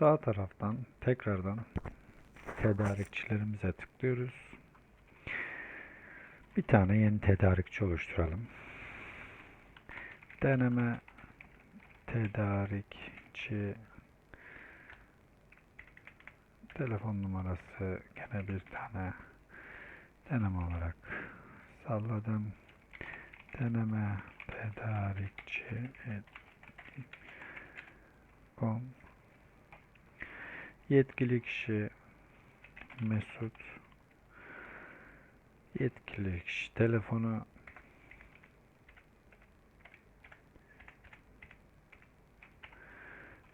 Sağ taraftan tekrardan tedarikçilerimize tıklıyoruz. Bir tane yeni tedarikçi oluşturalım. Deneme tedarikçi telefon numarası gene bir tane deneme olarak salladım. Deneme tedarikçi com yetkili kişi Mesut yetkili kişi telefonu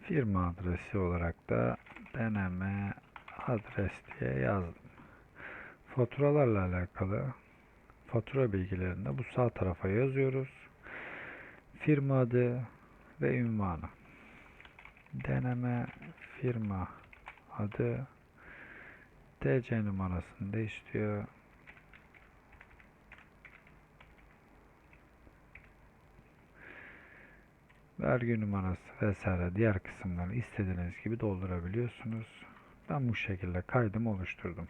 firma adresi olarak da deneme adres diye yazdım. Faturalarla alakalı fatura bilgilerini de bu sağ tarafa yazıyoruz. Firma adı ve ünvanı. Deneme firma adı TC numarasını da istiyor. Vergi numarası vesaire diğer kısımları istediğiniz gibi doldurabiliyorsunuz. Ben bu şekilde kaydımı oluşturdum.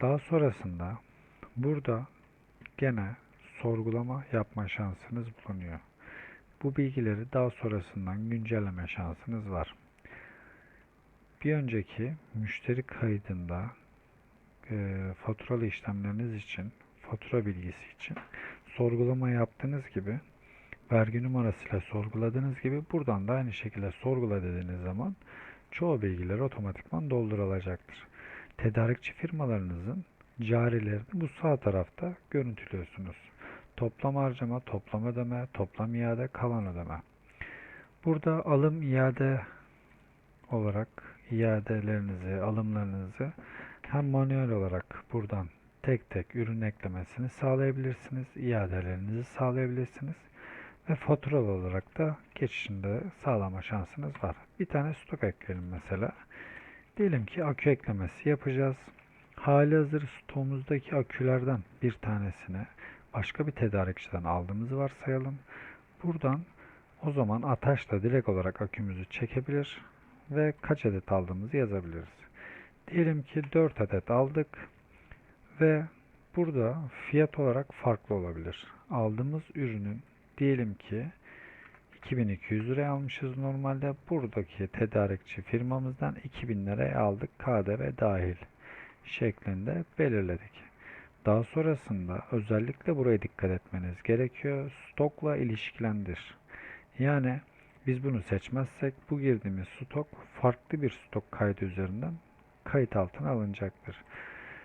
Daha sonrasında burada gene sorgulama yapma şansınız bulunuyor. Bu bilgileri daha sonrasından güncelleme şansınız var. Bir önceki müşteri kaydında e, faturalı işlemleriniz için, fatura bilgisi için sorgulama yaptığınız gibi vergi numarasıyla sorguladığınız gibi buradan da aynı şekilde sorgula dediğiniz zaman çoğu bilgiler otomatikman doldurulacaktır. Tedarikçi firmalarınızın carilerini bu sağ tarafta görüntülüyorsunuz. Toplam harcama, toplam ödeme, toplam iade, kalan ödeme. Burada alım iade olarak iadelerinizi, alımlarınızı hem manuel olarak buradan tek tek ürün eklemesini sağlayabilirsiniz. iadelerinizi sağlayabilirsiniz. Ve faturalı olarak da geçişinde sağlama şansınız var. Bir tane stok ekleyelim mesela. Diyelim ki akü eklemesi yapacağız. Hali hazır stoğumuzdaki akülerden bir tanesini başka bir tedarikçiden aldığımızı varsayalım. Buradan o zaman ataşla direkt olarak akümüzü çekebilir ve kaç adet aldığımızı yazabiliriz. Diyelim ki 4 adet aldık ve burada fiyat olarak farklı olabilir. Aldığımız ürünün diyelim ki 2200 liraya almışız normalde. Buradaki tedarikçi firmamızdan 2000 liraya aldık KDV dahil şeklinde belirledik. Daha sonrasında özellikle buraya dikkat etmeniz gerekiyor. Stokla ilişkilendir. Yani biz bunu seçmezsek bu girdiğimiz stok farklı bir stok kaydı üzerinden kayıt altına alınacaktır.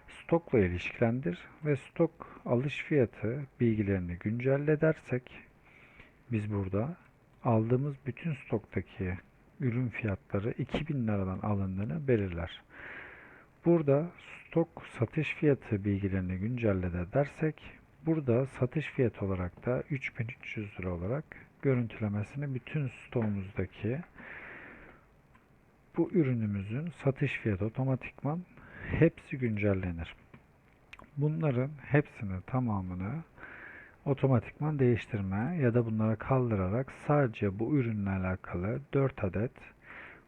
Stokla ilişkilendir ve stok alış fiyatı bilgilerini güncelle dersek biz burada aldığımız bütün stoktaki ürün fiyatları 2000 liradan alındığını belirler. Burada stok satış fiyatı bilgilerini güncelle de dersek burada satış fiyatı olarak da 3300 lira olarak görüntülemesini bütün stoğumuzdaki bu ürünümüzün satış fiyatı otomatikman hepsi güncellenir. Bunların hepsini tamamını otomatikman değiştirme ya da bunları kaldırarak sadece bu ürünle alakalı 4 adet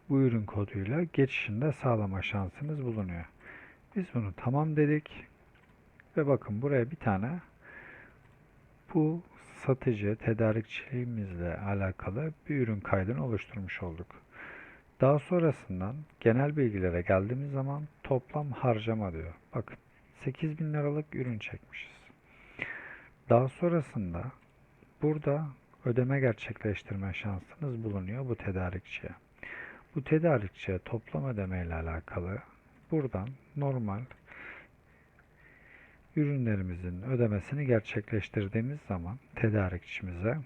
bu ürün koduyla geçişinde sağlama şansınız bulunuyor. Biz bunu tamam dedik ve bakın buraya bir tane bu satıcı tedarikçiliğimizle alakalı bir ürün kaydını oluşturmuş olduk. Daha sonrasından genel bilgilere geldiğimiz zaman toplam harcama diyor. Bakın 8000 liralık ürün çekmişiz. Daha sonrasında burada ödeme gerçekleştirme şansınız bulunuyor bu tedarikçiye. Bu tedarikçiye toplam ödeme ile alakalı buradan normal ürünlerimizin ödemesini gerçekleştirdiğimiz zaman tedarikçimize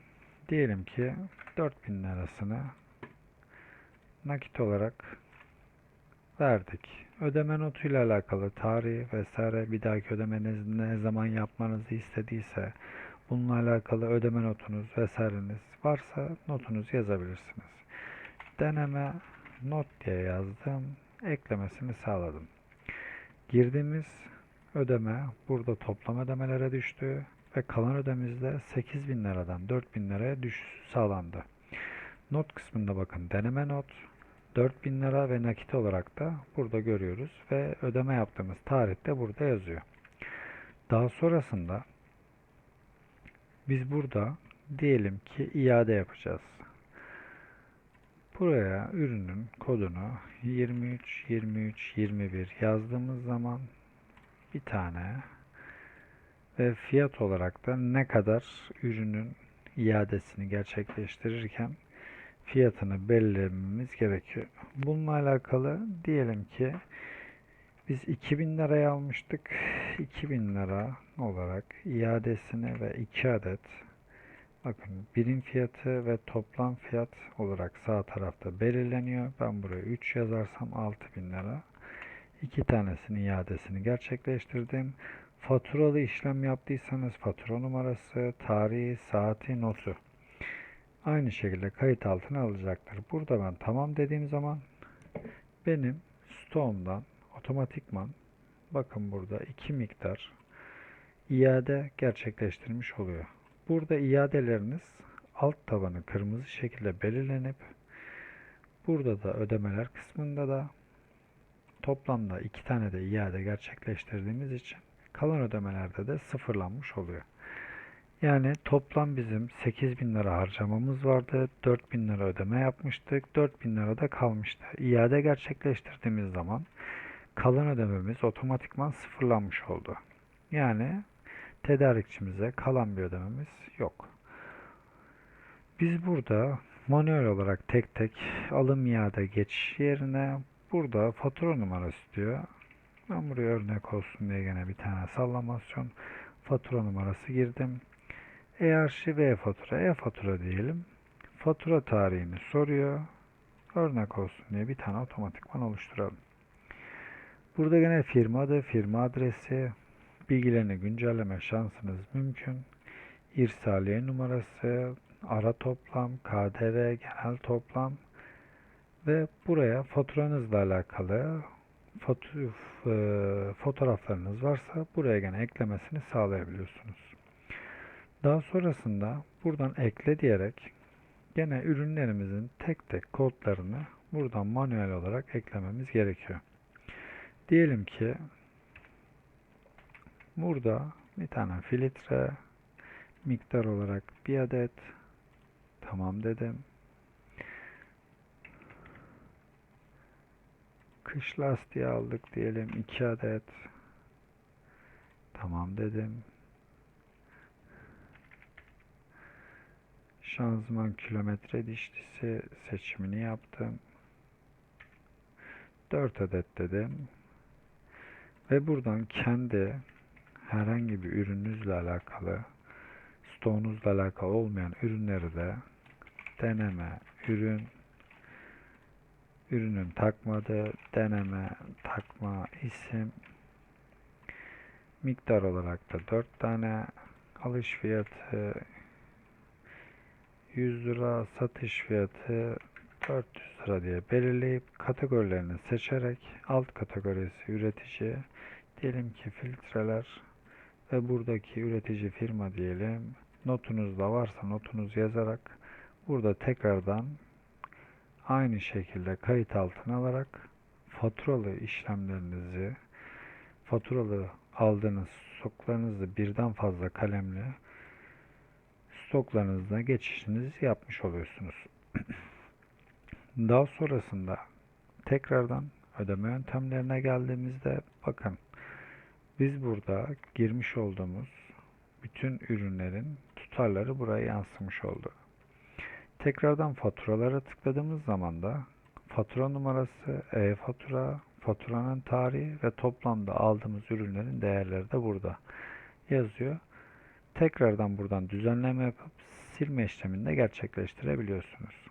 diyelim ki 4000 lirasını nakit olarak verdik. Ödeme notuyla alakalı tarihi vesaire bir dahaki ödemeniz ne zaman yapmanızı istediyse bununla alakalı ödeme notunuz vesaireniz varsa notunuzu yazabilirsiniz. Deneme not diye yazdım. Eklemesini sağladım. Girdiğimiz ödeme burada toplam ödemelere düştü ve kalan ödememizde 8000 liradan 4000 liraya düşüş sağlandı. Not kısmında bakın deneme not 4000 lira ve nakit olarak da burada görüyoruz ve ödeme yaptığımız tarih de burada yazıyor. Daha sonrasında biz burada diyelim ki iade yapacağız. Buraya ürünün kodunu 23 23 21 yazdığımız zaman bir tane ve fiyat olarak da ne kadar ürünün iadesini gerçekleştirirken fiyatını belirlememiz gerekiyor. Bununla alakalı diyelim ki biz 2000 liraya almıştık. 2000 lira olarak iadesini ve 2 adet bakın birim fiyatı ve toplam fiyat olarak sağ tarafta belirleniyor. Ben buraya 3 yazarsam 6000 lira. 2 tanesinin iadesini gerçekleştirdim. Faturalı işlem yaptıysanız fatura numarası, tarihi, saati, notu aynı şekilde kayıt altına alacaktır. Burada ben tamam dediğim zaman benim stoğumdan otomatikman bakın burada iki miktar iade gerçekleştirmiş oluyor. Burada iadeleriniz alt tabanı kırmızı şekilde belirlenip burada da ödemeler kısmında da toplamda iki tane de iade gerçekleştirdiğimiz için kalan ödemelerde de sıfırlanmış oluyor. Yani toplam bizim 8000 lira harcamamız vardı. 4000 lira ödeme yapmıştık. 4000 lira da kalmıştı. İade gerçekleştirdiğimiz zaman kalan ödememiz otomatikman sıfırlanmış oldu. Yani tedarikçimize kalan bir ödememiz yok. Biz burada manuel olarak tek tek alım iade geçiş yerine burada fatura numarası diyor. Ben buraya örnek olsun diye gene bir tane sallamasyon fatura numarası girdim. E-arşiv e-fatura, e-fatura diyelim. Fatura tarihini soruyor. Örnek olsun diye bir tane otomatikman oluşturalım. Burada gene firma adı, firma adresi, bilgilerini güncelleme şansınız mümkün. İrsaliye numarası, ara toplam, KDV, genel toplam ve buraya faturanızla alakalı foto- e, fotoğraflarınız varsa buraya gene eklemesini sağlayabiliyorsunuz. Daha sonrasında buradan ekle diyerek gene ürünlerimizin tek tek kodlarını buradan manuel olarak eklememiz gerekiyor. Diyelim ki burada bir tane filtre miktar olarak bir adet tamam dedim. Kış lastiği aldık diyelim 2 adet. Tamam dedim. Şanzıman kilometre dişlisi seçimini yaptım. 4 adet dedim. Ve buradan kendi herhangi bir ürününüzle alakalı, stoğunuzla alakalı olmayan ürünleri de deneme, ürün, ürünün takmadı, deneme, takma, isim, miktar olarak da 4 tane. Alış fiyatı 100 lira satış fiyatı 400 lira diye belirleyip kategorilerini seçerek alt kategorisi üretici diyelim ki filtreler ve buradaki üretici firma diyelim notunuz da varsa notunuzu yazarak burada tekrardan aynı şekilde kayıt altına alarak faturalı işlemlerinizi faturalı aldığınız stoklarınızı birden fazla kalemle stoklarınızda geçişinizi yapmış oluyorsunuz. Daha sonrasında tekrardan ödeme yöntemlerine geldiğimizde bakın biz burada girmiş olduğumuz bütün ürünlerin tutarları buraya yansımış oldu. Tekrardan faturalara tıkladığımız zaman da fatura numarası, e-fatura, faturanın tarihi ve toplamda aldığımız ürünlerin değerleri de burada yazıyor. Tekrardan buradan düzenleme yapıp silme işlemini de gerçekleştirebiliyorsunuz.